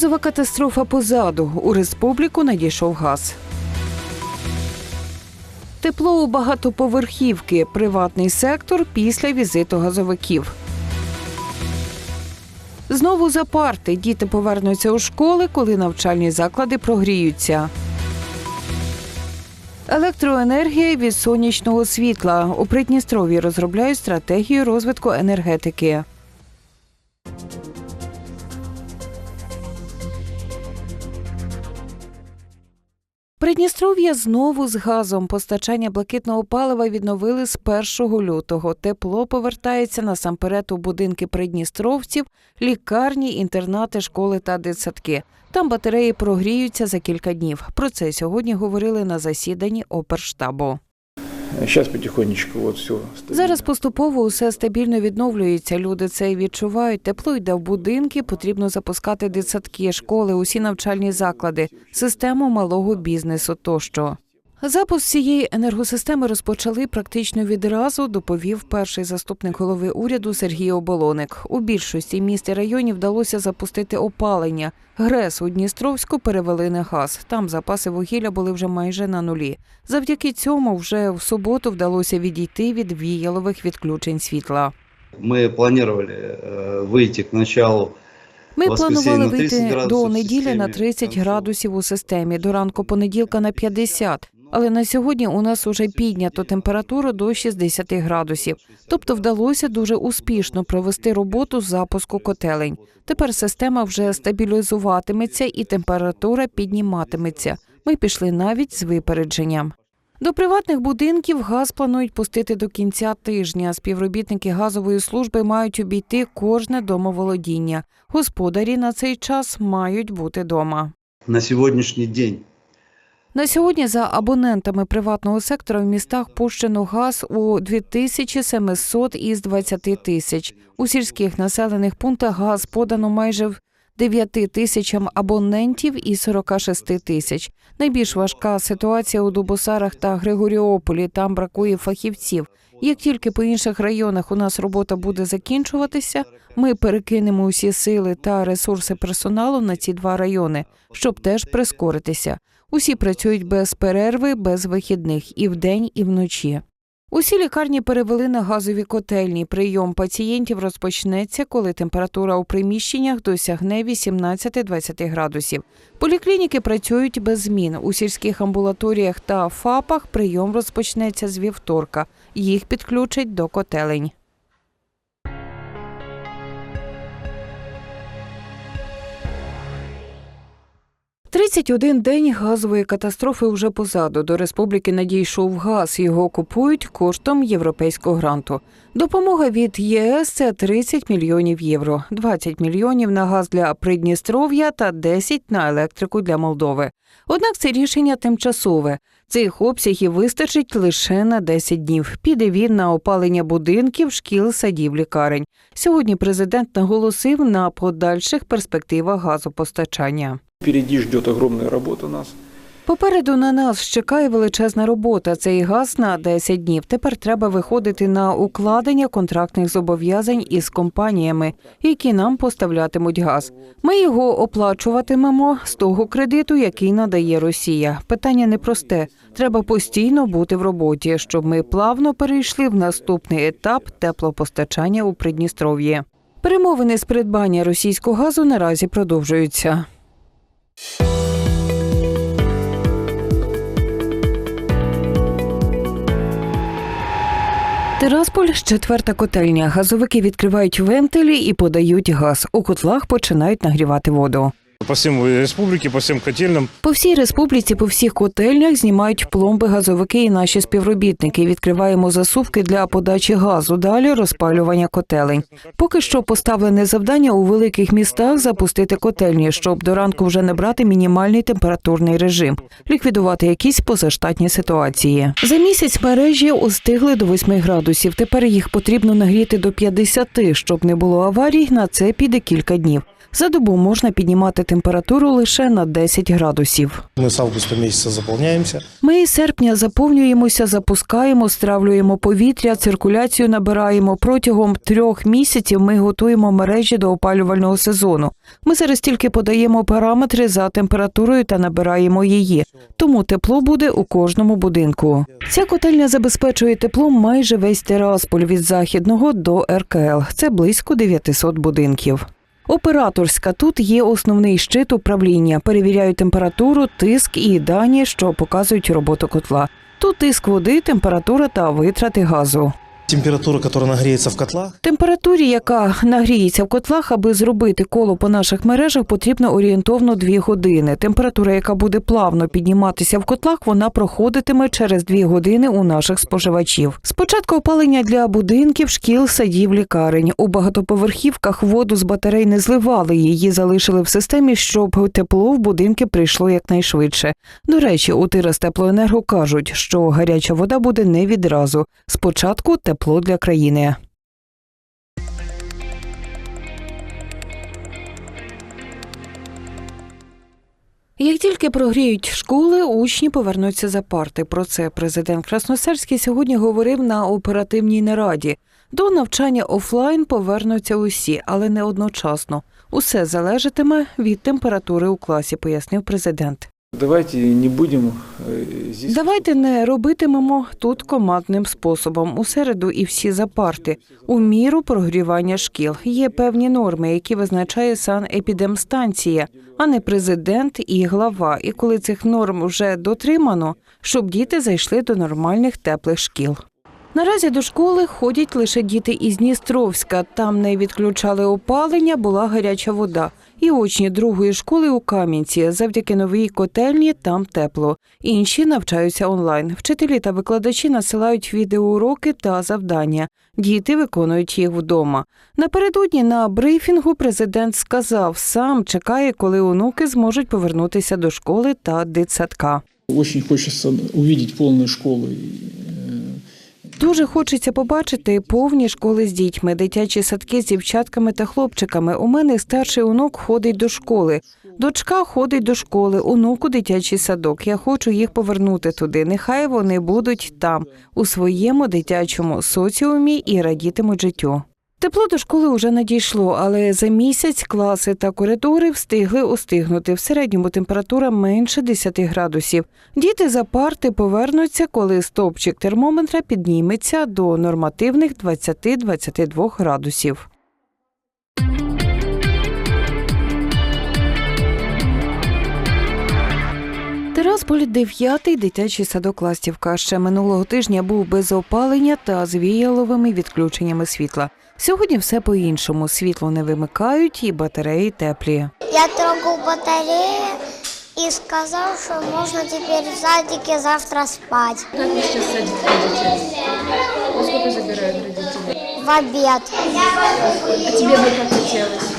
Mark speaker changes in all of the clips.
Speaker 1: Газова катастрофа позаду. У республіку надійшов газ. Тепло у багатоповерхівки. Приватний сектор після візиту газовиків. Знову за парти. Діти повернуться у школи, коли навчальні заклади прогріються. Електроенергія від сонячного світла. У Придністров'ї розробляють стратегію розвитку енергетики. Придністров'я знову з газом. Постачання блакитного палива відновили з 1 лютого. Тепло повертається насамперед у будинки придністровців, лікарні, інтернати, школи та дитсадки. Там батареї прогріються за кілька днів. Про це сьогодні говорили на засіданні оперштабу.
Speaker 2: Сейчас потихонечку от все.
Speaker 1: Зараз поступово усе стабільно відновлюється. Люди це відчувають. Тепло йде в будинки. Потрібно запускати дитсадки, школи, усі навчальні заклади, систему малого бізнесу тощо. Запуск цієї енергосистеми розпочали практично відразу, доповів перший заступник голови уряду Сергій Оболоник. У більшості міст і районів вдалося запустити опалення. ГРЕС у Дністровську перевели на газ. Там запаси вугілля були вже майже на нулі. Завдяки цьому вже в суботу вдалося відійти від віялових відключень світла.
Speaker 3: Мы планировали э, выйти к началу
Speaker 1: Ми
Speaker 3: Воскресенье
Speaker 1: планували
Speaker 3: на 30
Speaker 1: вийти
Speaker 3: градусів
Speaker 1: до
Speaker 3: в
Speaker 1: неділі на
Speaker 3: системі,
Speaker 1: 30
Speaker 3: концу.
Speaker 1: градусів у системі, до ранку понеділка на 50. Але на сьогодні у нас уже піднято температуру до 60 градусів. Тобто вдалося дуже успішно провести роботу з запуску котелень. Тепер система вже стабілізуватиметься і температура підніматиметься. Ми пішли навіть з випередженням. До приватних будинків газ планують пустити до кінця тижня. Співробітники газової служби мають обійти кожне домоволодіння. Господарі на цей час мають бути дома.
Speaker 3: на сегодняшний день.
Speaker 1: На сьогодні за абонентами приватного сектора в містах пущено газ у 2700 із 20 тисяч. У сільських населених пунктах газ подано майже в 9 тисячам абонентів із 46 тисяч. Найбільш важка ситуація у Дубосарах та Григоріополі. Там бракує фахівців. Як тільки по інших районах у нас робота буде закінчуватися, ми перекинемо усі сили та ресурси персоналу на ці два райони, щоб теж прискоритися. Усі працюють без перерви, без вихідних і вдень, і вночі. Усі лікарні перевели на газові котельні. Прийом пацієнтів розпочнеться, коли температура у приміщеннях досягне 18-20 градусів. Поліклініки працюють без змін. У сільських амбулаторіях та ФАПах прийом розпочнеться з вівторка. Їх підключать до котелень. Тридцять один день газової катастрофи вже позаду. До республіки надійшов газ. Його купують коштом європейського гранту. Допомога від ЄС це 30 мільйонів євро, 20 мільйонів на газ для Придністров'я та 10 на електрику для Молдови. Однак це рішення тимчасове. Цих обсягів вистачить лише на 10 днів. Піде він на опалення будинків, шкіл, садів, лікарень. Сьогодні президент наголосив на подальших перспективах газопостачання.
Speaker 2: Впереди ждет огромная работа нас.
Speaker 1: Попереду на нас чекає величезна робота. Цей газ на 10 днів. Тепер треба виходити на укладення контрактних зобов'язань із компаніями, які нам поставлятимуть газ. Ми його оплачуватимемо з того кредиту, який надає Росія. Питання непросте. Треба постійно бути в роботі, щоб ми плавно перейшли в наступний етап теплопостачання у Придністров'ї. Перемовини з придбання російського газу наразі продовжуються. Тирасполь четверта котельня. Газовики відкривають вентилі і подають газ. У котлах починають нагрівати воду.
Speaker 4: По всем республике, по всем котельным
Speaker 1: По всій республіці, по всіх котельнях знімають пломби газовики і наші співробітники. Відкриваємо засувки для подачі газу. Далі розпалювання котелень. Поки що поставлене завдання у великих містах запустити котельні, щоб до ранку вже не брати мінімальний температурний режим, ліквідувати якісь позаштатні ситуації. За місяць мережі остигли до 8 градусів. Тепер їх потрібно нагріти до 50, щоб не було аварій. На це піде кілька днів. За добу можна піднімати температуру лише на 10 градусів.
Speaker 5: Мы с августа месяца заполняемся.
Speaker 1: Ми із серпня заповнюємося, запускаємо, стравлюємо повітря, циркуляцію набираємо. Протягом трьох місяців ми готуємо мережі до опалювального сезону. Ми зараз тільки подаємо параметри за температурою та набираємо її. Тому тепло буде у кожному будинку. Ця котельня забезпечує теплом майже весь Терасполь від західного до РКЛ. Це близько 900 будинків. Операторська тут є основний щит управління. Перевіряють температуру, тиск і дані, що показують роботу котла. Тут тиск води, температура та витрати газу.
Speaker 5: Температура, которая нагреется в котлах,
Speaker 1: Температурі, яка нагріється в котлах, аби зробити коло по наших мережах, потрібно орієнтовно 2 години. Температура, яка буде плавно підніматися в котлах, вона проходитиме через 2 години у наших споживачів. Спочатку опалення для будинків, шкіл, садів, лікарень. У багатоповерхівках воду з батарей не зливали, її залишили в системі, щоб тепло в будинки прийшло якнайшвидше. До речі, у Тирас теплоенерго кажуть, що гаряча вода буде не відразу. Спочатку тепло для країни. Як тільки прогріють школи, учні повернуться за парти. Про це президент Красносерський сьогодні говорив на оперативній нараді. До навчання офлайн повернуться усі, але не одночасно. Усе залежатиме від температури у класі, пояснив президент.
Speaker 2: Давайте не будемо э.
Speaker 1: Давайте не робитимемо тут командним способом у середу і всі за парти. У міру прогрівання шкіл є певні норми, які визначає санепідемстанція, а не президент і глава. І коли цих норм вже дотримано, щоб діти зайшли до нормальних теплих шкіл. Наразі до школи ходять лише діти із Дністровська. Там не відключали опалення, була гаряча вода. І учні другої школи у Кам'янці. Завдяки новій котельні там тепло. Інші навчаються онлайн. Вчителі та викладачі насилають відеоуроки та завдання. Діти виконують їх вдома. Напередодні на брифінгу президент сказав, сам чекає, коли онуки зможуть повернутися до школи та дитсадка.
Speaker 6: Очень хочется увидеть полную школу.
Speaker 1: Дуже хочеться побачити повні школи з дітьми, дитячі садки з дівчатками та хлопчиками. У мене старший онук ходить до школи. Дочка ходить до школи, онуку дитячий садок. Я хочу їх повернути туди. Нехай вони будуть там, у своєму дитячому соціумі і радітимуть життю. Тепло до школи уже надійшло, але за місяць класи та коридори встигли остигнути. В середньому температура менше 10 градусів. Діти за парти повернуться, коли стовпчик термометра підніметься до нормативних 20-22 градусів. Терасполь – дев'ятий дитячий садок Ластівка. Ще минулого тижня був без опалення та з віяловими відключеннями світла. Сьогодні все по-іншому. Світло не вимикають і батареї теплі.
Speaker 7: Я трогал батареи и сказал, что можно теперь в садике завтра спать.
Speaker 8: Как вы сейчас в садик ходите? Во сколько забирают родители?
Speaker 7: В обед.
Speaker 8: А тебе бы как хотелось?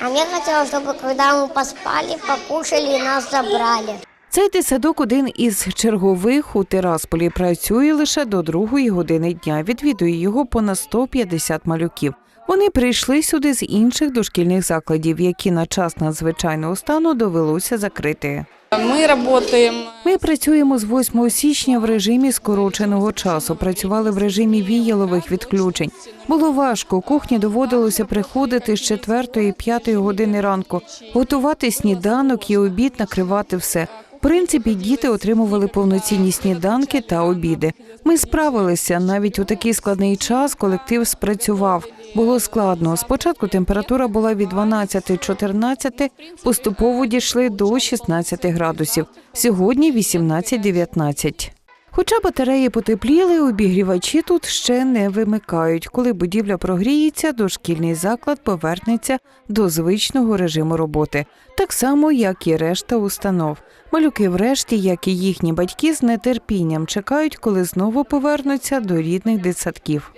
Speaker 7: А мне хотелось, чтобы когда мы поспали, покушали и нас забрали.
Speaker 1: Цей дитсадок один із чергових у Тирасполі працює лише до другої години дня. Відвідує його понад 150 малюків. Вони прийшли сюди з інших дошкільних закладів, які на час надзвичайного стану довелося закрити.
Speaker 9: Мы работаем
Speaker 1: Ми працюємо з 8 січня в режимі скороченого часу. Працювали в режимі віялових відключень. Було важко. Кухні доводилося приходити з 4-5 години ранку, готувати сніданок і обід, накривати все. Принципі, діти отримували повноцінні сніданки та обіди. Ми справилися навіть у такий складний час. Колектив спрацював. Було складно. Спочатку температура була від 12-14, поступово дійшли до 16 градусів. Сьогодні 18-19. Хоча батареї потепліли, обігрівачі тут ще не вимикають. Коли будівля прогріється, дошкільний заклад повернеться до звичного режиму роботи, так само, як і решта установ. Малюки, врешті, як і їхні батьки, з нетерпінням чекають, коли знову повернуться до рідних дитсадків.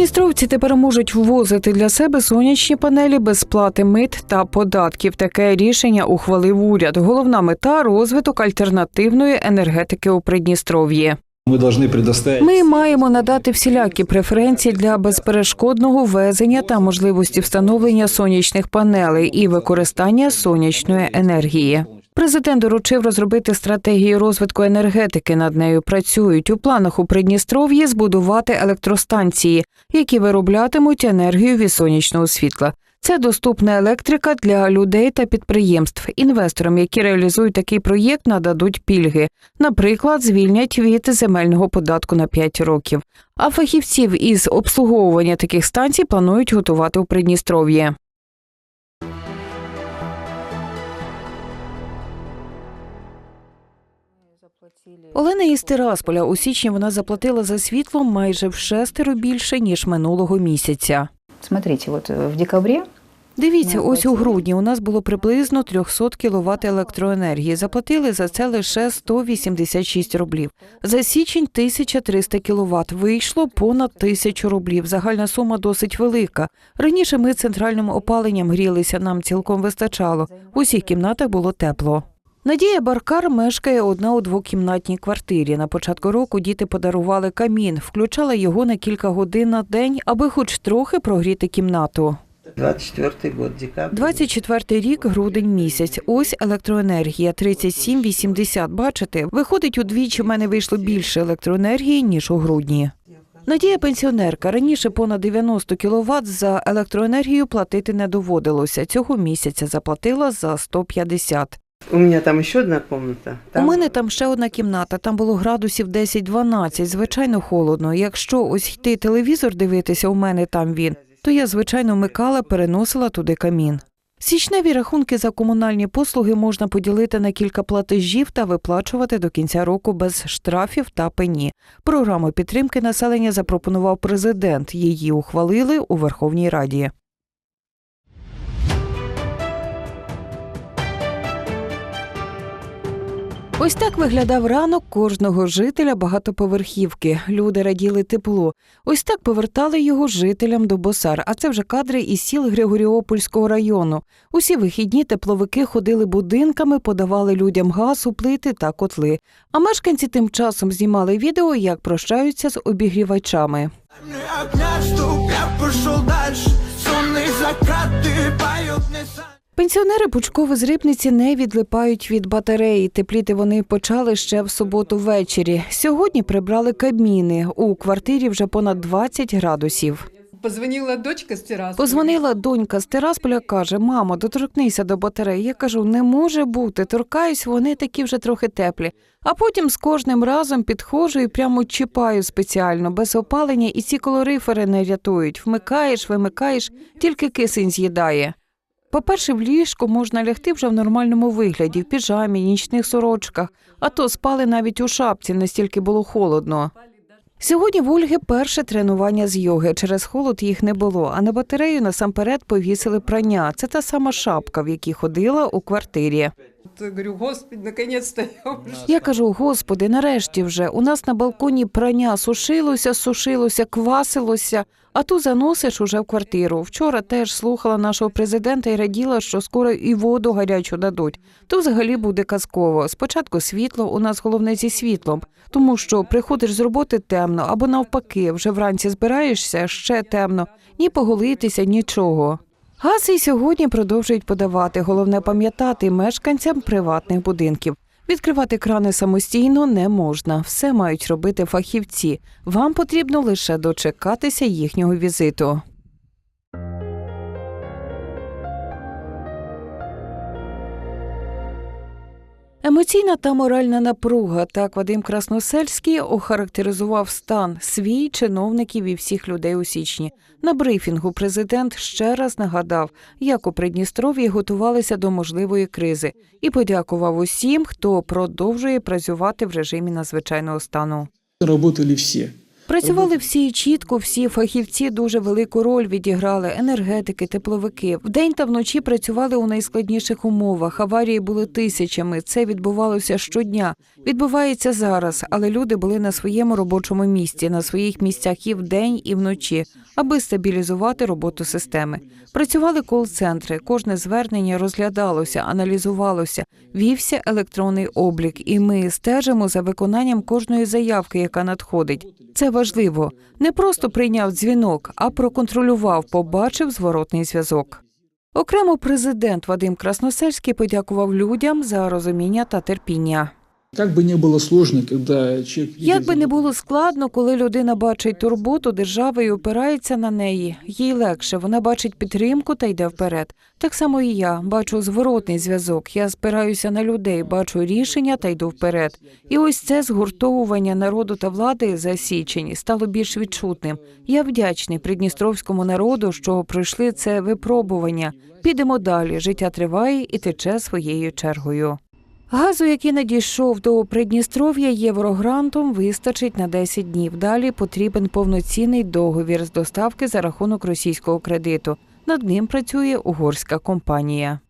Speaker 1: Придністровці тепер можуть ввозити для себе сонячні панелі без сплати мит та податків. Таке рішення ухвалив уряд. Головна мета розвиток альтернативної енергетики у Придністров'ї. Ми маємо надати всілякі преференції для безперешкодного ввезення та можливості встановлення сонячних панелей і використання сонячної енергії. Президент доручив розробити стратегію розвитку енергетики. Над нею працюють у планах у Придністров'ї збудувати електростанції, які вироблятимуть енергію від сонячного світла. Це доступна електрика для людей та підприємств. Інвесторам, які реалізують такий проєкт, нададуть пільги. Наприклад, звільнять від земельного податку на 5 років. А фахівців із обслуговування таких станцій планують готувати у Придністров'ї. Олена із Тирасполя у січні вона заплатила за світло майже в шестеро більше ніж минулого місяця.
Speaker 9: Смотрите, вот э, в декабре
Speaker 1: Дивіться, ось у грудні у нас було приблизно 300 кВт електроенергії. Заплатили за це лише 186 рублів. За січень 1300 кВт. Вийшло понад 1000 рублів. Загальна сума досить велика. Раніше ми центральним опаленням грілися, нам цілком вистачало. У всіх кімнатах було тепло. Надія Баркар мешкає одна у двокімнатній квартирі. На початку року діти подарували камін, включала його на кілька годин на день, аби хоч трохи прогріти кімнату.
Speaker 10: 24 год, декабрь.
Speaker 1: 24 рік, грудень місяць. Ось електроенергія 37,80. Бачите, виходить удвічі в мене вийшло більше електроенергії ніж у грудні. Надія пенсіонерка раніше понад 90 кВт за електроенергію платити не доводилося. Цього місяця заплатила за 150.
Speaker 10: У меня там еще одна комната.
Speaker 1: У мене там ще одна кімната, там було градусів 10-12, звичайно холодно. Якщо ось йти телевізор дивитися, у мене там він, то я звичайно вмикала, переносила туди камін. Січневі рахунки за комунальні послуги можна поділити на кілька платежів та виплачувати до кінця року без штрафів та пені. Програму підтримки населення запропонував президент. Її ухвалили у Верховній Раді. Ось так виглядав ранок кожного жителя багатоповерхівки. Люди раділи тепло. Ось так повертали його жителям до Босар. А це вже кадри із сіл Григоріопольського району. Усі вихідні тепловики ходили будинками, подавали людям газ плити та котли. А мешканці тим часом знімали відео, як прощаються з обігрівачами. Пенсіонери Пучкови з Рибниці не відлипають від батареї. Тепліти вони почали ще в суботу ввечері. Сьогодні прибрали кабміни. У квартирі вже понад 20 градусів.
Speaker 8: Позвонила дочка з терраси.
Speaker 1: Позвонила донька з Терасполя, каже: мамо, доторкнися до батареї. Я кажу, не може бути. Торкаюсь, вони такі вже трохи теплі. А потім з кожним разом підходжу і прямо чіпаю спеціально, без опалення, і ці колорифери не рятують. Вмикаєш, вимикаєш, тільки кисень з'їдає. По-перше, в ліжку можна лягти вже в нормальному вигляді, в піжамі, нічних сорочках, а то спали навіть у шапці, настільки було холодно. Сьогодні в Ольги перше тренування з йоги. Через холод їх не було, а на батарею насамперед повісили прання. Це та сама шапка, в якій ходила у квартирі.
Speaker 8: От, Говорю, господи, наконец-то я вже.
Speaker 1: Я кажу: господи, нарешті вже у нас на балконі прання сушилося, сушилося, квасилося. А ту заносиш уже в квартиру. Вчора теж слухала нашого президента і раділа, що скоро і воду гарячу дадуть. То взагалі буде казково. Спочатку світло, у нас головне зі світлом, тому що приходиш з роботи темно або навпаки, вже вранці збираєшся ще темно, ні поголитися, нічого. Газ і сьогодні продовжують подавати. Головне пам'ятати мешканцям приватних будинків. Відкривати крани самостійно не можна. Все мають робити фахівці. Вам потрібно лише дочекатися їхнього візиту. Емоційна та моральна напруга. Так Вадим Красносельський охарактеризував стан свій чиновників і всіх людей у січні. На брифінгу президент ще раз нагадав, як у Придністров'ї готувалися до можливої кризи, і подякував усім, хто продовжує працювати в режимі надзвичайного стану.
Speaker 6: Работали все.
Speaker 1: Працювали всі чітко, всі фахівці дуже велику роль відіграли енергетики, тепловики. Вдень та вночі працювали у найскладніших умовах. Аварії були тисячами. Це відбувалося щодня. Відбувається зараз, але люди були на своєму робочому місці, на своїх місцях і вдень, і вночі, аби стабілізувати роботу системи. Працювали кол-центри. Кожне звернення розглядалося, аналізувалося, вівся електронний облік, і ми стежимо за виконанням кожної заявки, яка надходить. Це важливо. Не просто прийняв дзвінок, а проконтролював, побачив зворотний зв'язок. Окремо президент Вадим Красносельський подякував людям за розуміння та терпіння.
Speaker 6: Как бы не было сложно, когда человек...
Speaker 1: Як би не було складно, коли людина бачить турботу держави і опирається на неї, їй легше. Вона бачить підтримку та йде вперед. Так само і я бачу зворотний зв'язок. Я спираюся на людей, бачу рішення та йду вперед. І ось це згуртовування народу та влади за січень стало більш відчутним. Я вдячний придністровському народу, що пройшли це випробування. Підемо далі. Життя триває і тече своєю чергою. Газу, який надійшов до Придністров'я єврогрантом, вистачить на 10 днів. Далі потрібен повноцінний договір з доставки за рахунок російського кредиту. Над ним працює угорська компанія.